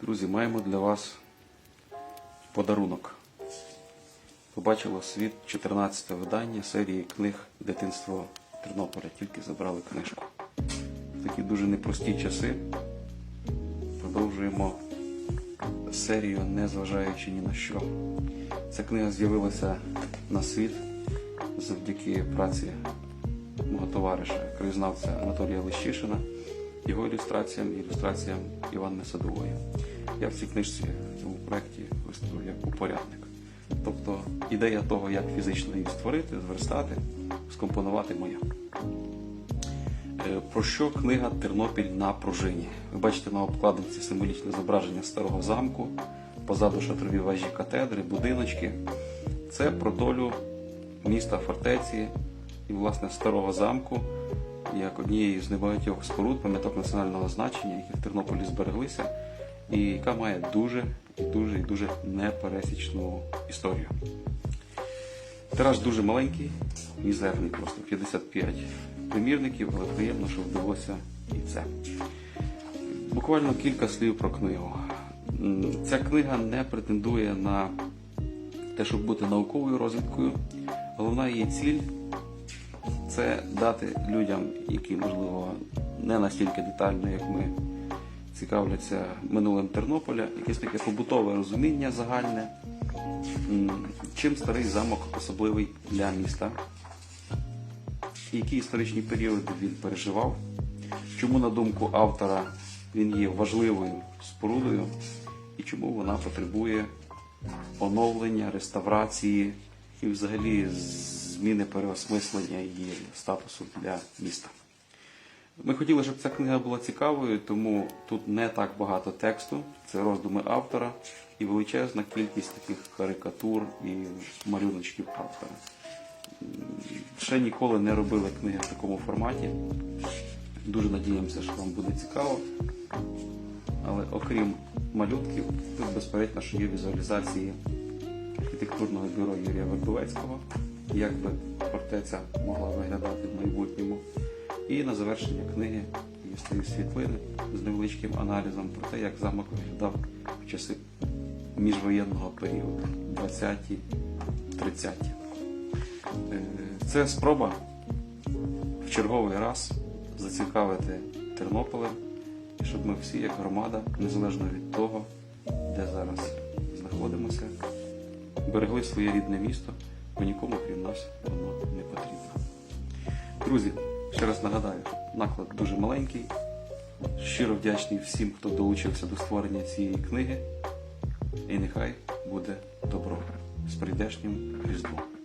Друзі, маємо для вас подарунок. Побачило світ 14 видання серії книг Дитинство Тернополя. Тільки забрали книжку. В такі дуже непрості часи продовжуємо серію, незважаючи ні на що. Ця книга з'явилася на світ завдяки праці мого товариша, краєзнавця Анатолія Лещишина, його ілюстраціям і ілюстраціям Іванни Садової. Я в цій книжці в цьому проєкті виступив як упорядник. Тобто ідея того, як фізично її створити, зверстати, скомпонувати моя. Е, Про що книга Тернопіль на пружині? Ви бачите на обкладинці символічне зображення старого замку, позаду шатрові вежі катедри, будиночки. Це про долю міста фортеці і, власне, старого замку, як однієї з небагатьох споруд пам'яток національного значення, які в Тернополі збереглися, і яка має дуже і дуже і дуже непересічну історію. Тираж дуже маленький, мізерний, просто 55 примірників, але приємно, що вдалося і це. Буквально кілька слів про книгу. Ця книга не претендує на те, щоб бути науковою розвідкою. Головна її ціль це дати людям, які, можливо, не настільки детально, як ми, цікавляться минулим Тернополя, якесь таке побутове розуміння загальне, чим старий замок особливий для міста, які історичні періоди він переживав, чому, на думку автора, він є важливою спорудою? І чому вона потребує оновлення, реставрації? І взагалі зміни переосмислення її статусу для міста. Ми хотіли, щоб ця книга була цікавою, тому тут не так багато тексту, це роздуми автора і величезна кількість таких карикатур і малюночків автора. Ще ніколи не робили книги в такому форматі. Дуже надіємося, що вам буде цікаво. Але окрім малюнків, тут безперечно, що є візуалізації архітектурного бюро Юрія Вербовецького, як би фортеця могла виглядати в майбутньому. І на завершення книги є стої світлини з невеличким аналізом про те, як замок виглядав в часи міжвоєнного періоду 20-30. Е, Це спроба в черговий раз зацікавити Тернополем, щоб ми всі, як громада, незалежно від того, де зараз знаходимося, берегли своє рідне місто, бо нікому крім нас воно не потрібно. Друзі, ще раз нагадаю, наклад дуже маленький. Щиро вдячний всім, хто долучився до створення цієї книги. І нехай буде добро з прийдешнім Різдвом.